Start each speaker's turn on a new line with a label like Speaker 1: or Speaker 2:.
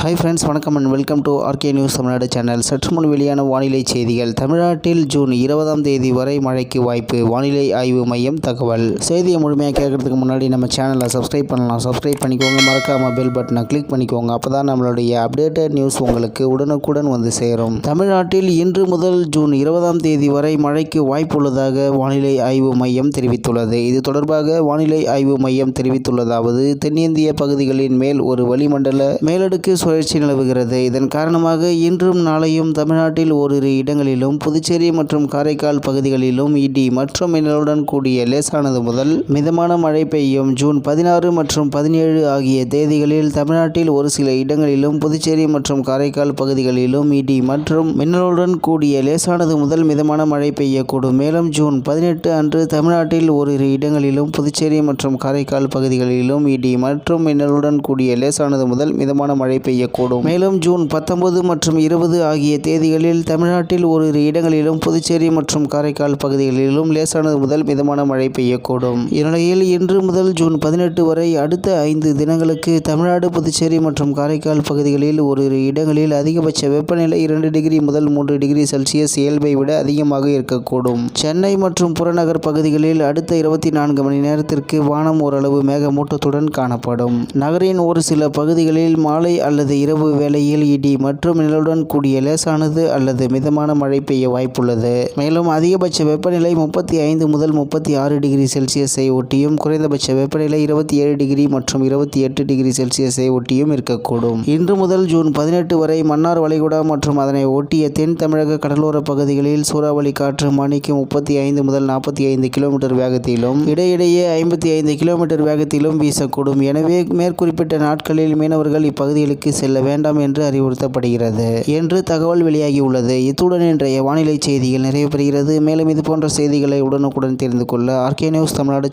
Speaker 1: Hi friends வணக்கம் and welcome to RK news Tamilnadu channel சற்று முன் வெளியான வானிலை செய்திகள். தமிழ்நாட்டில் ஜூன் இருபதாம் தேதி வரை மழைக்கு வாய்ப்பு. வானிலை ஆய்வு மையம் தகவல். செய்தியை முழுமையாக கேட்கறதுக்கு முன்னாடி நம்ம சேனலை சப்ஸ்கிரைப் பண்ணலாம். சப்ஸ்கிரைப் பண்ணிக்கோங்க. மறக்காம பெல் பட்டனை கிளிக் பண்ணிக்கோங்க. அப்போ தான் நம்மளுடைய அப்டேட்டட் நியூஸ் உங்களுக்கு உடனுக்குடன் வந்து சேரும். தமிழ்நாட்டில் இன்று முதல் ஜூன் இருபதாம் தேதி வரை மழைக்கு வாய்ப்புள்ளதாக வானிலை ஆய்வு மையம் தெரிவித்துள்ளது. இது தொடர்பாக வானிலை ஆய்வு மையம் தெரிவித்துள்ளதாவது தென்னிந்திய பகுதிகளின் மேல் ஒரு வளிமண்டல மேலடுக்கு சுழற்சி நிலவுகிறது. இதன் காரணமாக இன்றும் நாளையும் தமிழ்நாட்டில் ஓரிரு இடங்களிலும் புதுச்சேரி மற்றும் காரைக்கால் பகுதிகளிலும் இடி மற்றும் மின்னலுடன் கூடிய லேசானது முதல் மிதமான மழை பெய்யும் ஜூன் பதினாறு மற்றும் பதினேழு ஆகிய தேதிகளில் தமிழ்நாட்டில் ஒரு சில இடங்களிலும் புதுச்சேரி மற்றும் காரைக்கால் பகுதிகளிலும் இடி மற்றும் மின்னலுடன் கூடிய லேசானது முதல் மிதமான மழை பெய்யக்கூடும். மேலும் ஜூன் பதினெட்டு அன்று தமிழ்நாட்டில் ஓரிரு இடங்களிலும் புதுச்சேரி மற்றும் காரைக்கால் பகுதிகளிலும் இடி மற்றும் மின்னலுடன் கூடிய லேசானது முதல் மிதமான மழை பெய்யும் பெய்யக்கூடும் மேலும் ஜூன் பத்தொன்பது மற்றும் இருபது ஆகிய தேதிகளில் தமிழ்நாட்டில் ஓரிரு இடங்களிலும் புதுச்சேரி மற்றும் காரைக்கால் பகுதிகளிலும் லேசானது முதல் மிதமான மழை பெய்யக்கூடும். இந்நிலையில் இன்று முதல் ஜூன் பதினெட்டு வரை அடுத்த ஐந்து தினங்களுக்கு தமிழ்நாடு புதுச்சேரி மற்றும் காரைக்கால் பகுதிகளில் ஓரிரு இடங்களில் அதிகபட்ச வெப்பநிலை இரண்டு டிகிரி முதல் மூன்று டிகிரி செல்சியஸ் இயல்பை விட அதிகமாக இருக்கக்கூடும். சென்னை மற்றும் புறநகர் பகுதிகளில் அடுத்த இருபத்தி நான்கு மணி நேரத்திற்கு வானம் ஓரளவு மேகமூட்டத்துடன் காணப்படும். நகரின் ஒரு சில பகுதிகளில் மாலை அல்லது இரவு வேளையில் இடி மற்றும் நிலவுடன் கூடிய லேசானது அல்லது மிதமான மழை பெய்ய வாய்ப்புள்ளது. மேலும் அதிகபட்ச வெப்பநிலை முப்பத்தி ஐந்து முதல் முப்பத்தி ஆறு டிகிரி செல்சியஸை ஒட்டியும் குறைந்தபட்ச வெப்பநிலை இருபத்தி ஏழு டிகிரி மற்றும் இருபத்தி எட்டு டிகிரி செல்சியஸை ஒட்டியும் இருக்கக்கூடும். இன்று முதல் ஜூன் பதினெட்டு வரை மன்னார் வளைகுடா மற்றும் அதனை ஒட்டிய தென் தமிழக கடலோர பகுதிகளில் சூறாவளி காற்று மணிக்கு முப்பத்தி ஐந்து முதல் நாற்பத்தி ஐந்து கிலோமீட்டர் வேகத்திலும் இடையிடையே ஐம்பத்தி ஐந்து கிலோமீட்டர் வேகத்திலும் வீசக்கூடும். எனவே மேற்குறிப்பிட்ட நாட்களில் மீனவர்கள் இப்பகுதிகளுக்கு செல்ல வேண்டாம் என்று அறிவுறுத்தப்படுகிறது. என்று தகவல் வெளியாகியுள்ளது. இத்துடன் இன்றைய வானிலை செய்திகள் நிறைவு பெறுகிறது மேலும் இது போன்ற செய்திகளை உடனுக்குடன் தெரிந்து கொள்ள ஆர்கே நியூஸ் தமிழ்நாடு